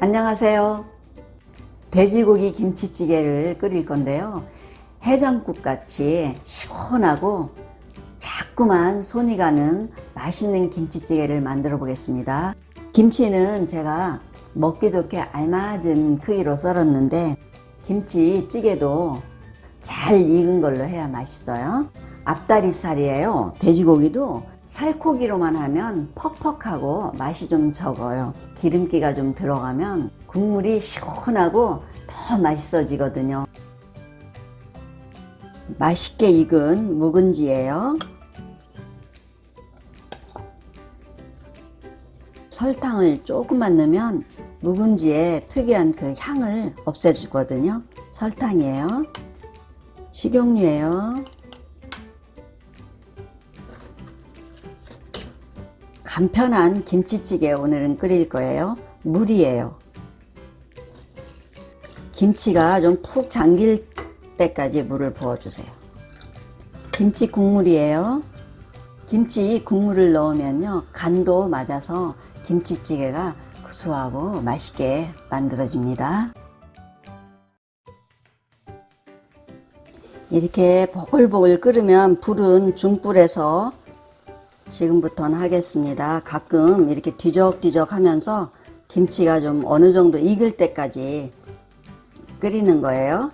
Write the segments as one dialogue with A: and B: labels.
A: 안녕하세요. 돼지고기 김치찌개를 끓일 건데요. 해장국 같이 시원하고 자꾸만 손이 가는 맛있는 김치찌개를 만들어 보겠습니다. 김치는 제가 먹기 좋게 알맞은 크기로 썰었는데 김치찌개도 잘 익은 걸로 해야 맛있어요. 앞다리살이에요. 돼지고기도 살코기로만 하면 퍽퍽하고 맛이 좀 적어요. 기름기가 좀 들어가면 국물이 시원하고 더 맛있어지거든요. 맛있게 익은 묵은지예요. 설탕을 조금만 넣으면 묵은지의 특이한 그 향을 없애주거든요. 설탕이에요. 식용유예요. 간편한 김치찌개 오늘은 끓일 거예요. 물이에요. 김치가 좀 푹 잠길 때까지 물을 부어주세요. 김치 국물이에요. 김치 국물을 넣으면요. 간도 맞아서 김치찌개가 구수하고 맛있게 만들어집니다. 이렇게 보글보글 끓으면 불은 중불에서 지금부터는 하겠습니다. 가끔 이렇게 뒤적뒤적 하면서 김치가 좀 어느 정도 익을 때까지 끓이는 거예요.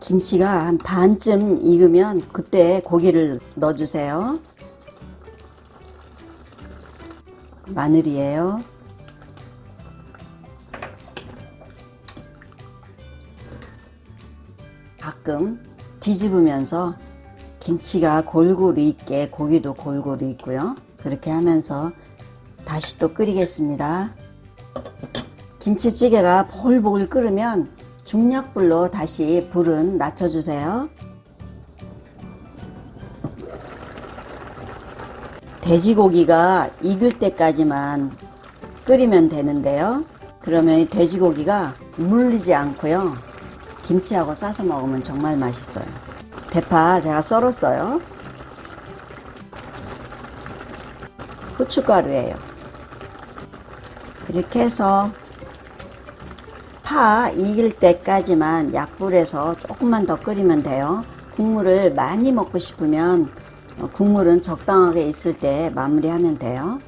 A: 김치가 한 반쯤 익으면 그때 고기를 넣어주세요. 마늘이에요. 가끔 뒤집으면서 김치가 골고루 익게 고기도 골고루 익고요. 그렇게 하면서 다시 또 끓이겠습니다. 김치찌개가 보글보글 끓으면 중약불로 다시 불은 낮춰주세요. 돼지고기가 익을 때까지만 끓이면 되는데요. 그러면 이 돼지고기가 물리지 않고요. 김치하고 싸서 먹으면 정말 맛있어요. 대파 제가 썰었어요. 후춧가루예요. 그렇게 해서 파 익을 때까지만 약불에서 조금만 더 끓이면 돼요. 국물을 많이 먹고 싶으면 어, 국물은 적당하게 있을 때 마무리하면 돼요.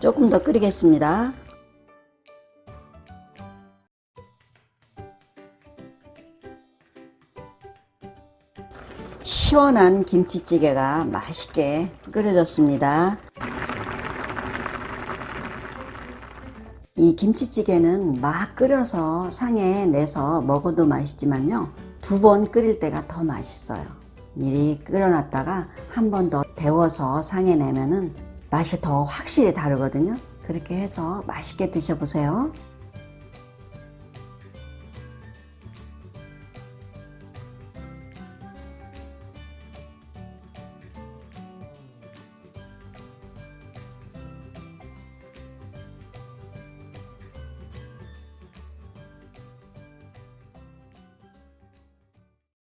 A: 조금 더 끓이겠습니다. 시원한 김치찌개가 맛있게 끓여졌습니다. 이 김치찌개는 막 끓여서 상에 내서 먹어도 맛있지만요. 두 번 끓일 때가 더 맛있어요. 미리 끓여놨다가 한 번 더 데워서 상에 내면은 맛이 더 확실히 다르거든요. 그렇게 해서 맛있게 드셔보세요.